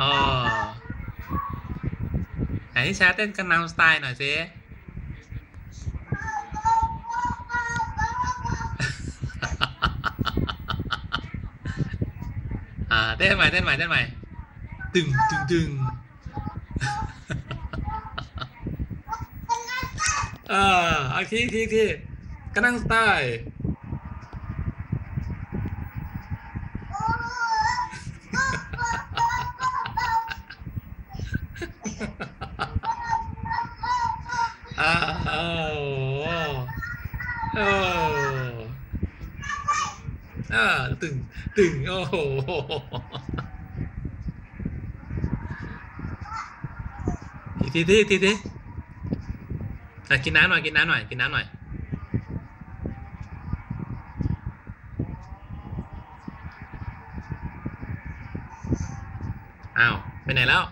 อ๋อไหนที่แชร์เต้นกันนำสไตล์หน่อยสิอ่าเต้นใหม่เต้นใหม่เต้นใหม่ตึงตึงตึงเออเอาทีทีทีกระนั่งสไตล์ อ้าวโอ้อ่าตึงตึงโอ้โหอีทีทีทีทีอะกินน้ำหน่อยกินน้ำหน่อยกินน้ำหน่อยอ้าวไปไหนแล้ว